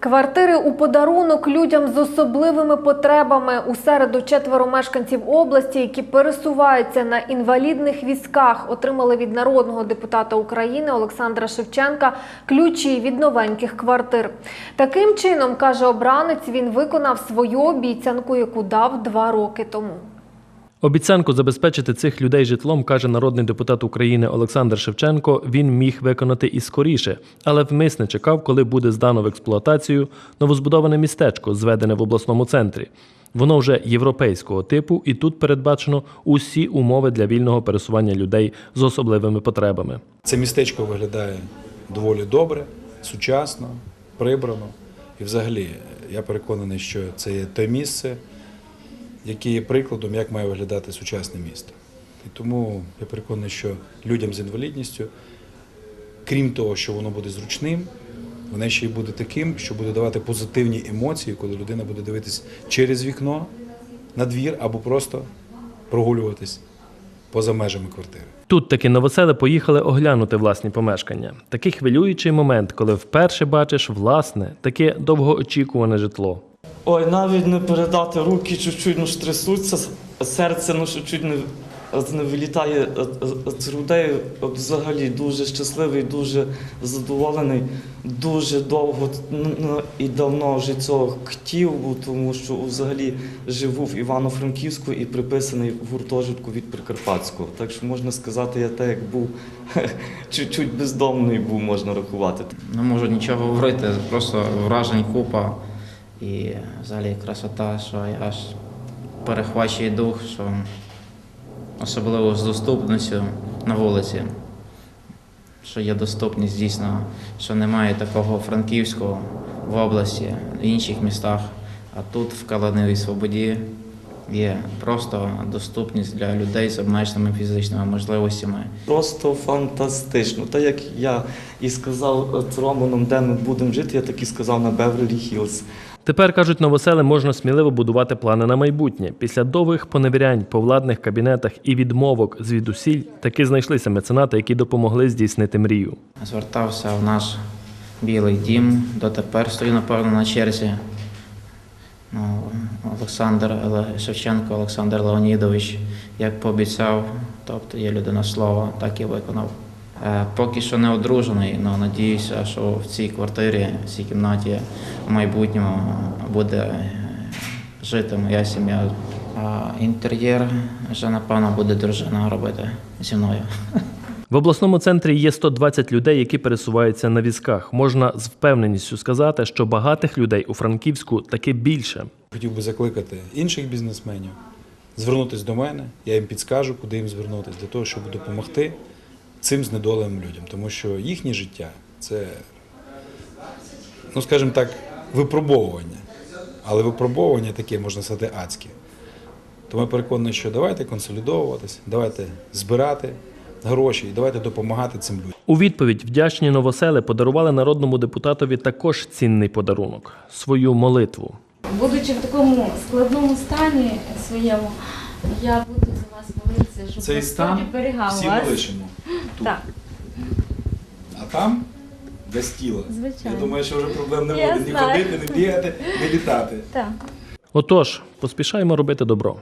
Квартири у подарунок людям з особливими потребами. У середу четверо мешканців області, які пересуваються на інвалідних візках, отримали від народного депутата України Олександра Шевченка ключі від новеньких квартир. Таким чином, каже обранець, він виконав свою обіцянку, яку дав два роки тому. Обіцянку забезпечити цих людей житлом, каже народний депутат України Олександр Шевченко, він міг виконати і скоріше, але вмисне чекав, коли буде здано в експлуатацію новозбудоване містечко, зведене в обласному центрі. Воно вже європейського типу, і тут передбачено усі умови для вільного пересування людей з особливими потребами. Це містечко виглядає доволі добре, сучасно, прибрано. І взагалі я переконаний, що це є те місце, яке є прикладом, як має виглядати сучасне місто. І тому я переконаний, що людям з інвалідністю, крім того, що воно буде зручним, воно ще й буде таким, що буде давати позитивні емоції, коли людина буде дивитись через вікно на двір або просто прогулюватись поза межами квартири. Тут таки новосели поїхали оглянути власні помешкання. Такий хвилюючий момент, коли вперше бачиш власне, таке довгоочікуване житло. Ой, навіть не передати руки чуть-чуть ну, трясуться, серце ну, що чуть не, не вилітає е, е, з грудей. Взагалі дуже щасливий, дуже задоволений. Дуже довго ну, ну, і давно вже цього хотів, тому що взагалі живу в Івано-Франківську і приписаний в гуртожитку від Прикарпатського. Так що можна сказати, я так як був чуть-чуть бездомний був, можна рахувати. Не можу нічого говорити, просто вражень купа і взагалі красота, що аж перехвачує дух, що особливо з доступністю на вулиці, що є доступність дійсно, що немає такого франківського в області, в інших містах, а тут в Калиневій Свободі є просто доступність для людей з обмеженими фізичними можливостями. Просто фантастично. Так як я і сказав з Романом, де ми будемо жити, я так і сказав на Беверлі Хіллз. Тепер кажуть, новосели можна сміливо будувати плани на майбутнє. Після довгих поневірянь по владних кабінетах і відмовок звідусіль таки знайшлися меценати, які допомогли здійснити мрію. Звертався в наш білий дім, дотепер стою, напевно, на черзі. Ну, Олександр Шевченко, Олександр Леонідович, як пообіцяв, тобто є людина слова, так і виконав. Е, Поки що не одружений, але надіюся, що в цій квартирі, в цій кімнаті в майбутньому буде е, жити моя сім'я. А інтер'єр вже, напевно, буде дружина робити зі мною. В обласному центрі є 120 людей, які пересуваються на візках. Можна з впевненістю сказати, що багатих людей у Франківську таки більше. Хотів би закликати інших бізнесменів звернутися до мене, я їм підскажу, куди їм звернутися, для того, щоб допомогти цим знедоленим людям. Тому що їхнє життя це, ну скажімо так, випробовування. Але випробовування таке, можна сказати, адське. Тому я переконаний, що давайте консолідовуватись, давайте збирати гроші і давайте допомагати цим людям. У відповідь вдячні новосели подарували народному депутатові також цінний подарунок свою молитву. Будучи в такому складному стані своєму, я буду молитися, щоб Господь оберігав вас. лишимо тут. Так, А там без тіла. Звичайно. Я думаю, що вже проблем не Я буде ні знаю. ходити, ні бігати, ні літати. так. Отож, поспішаємо робити добро.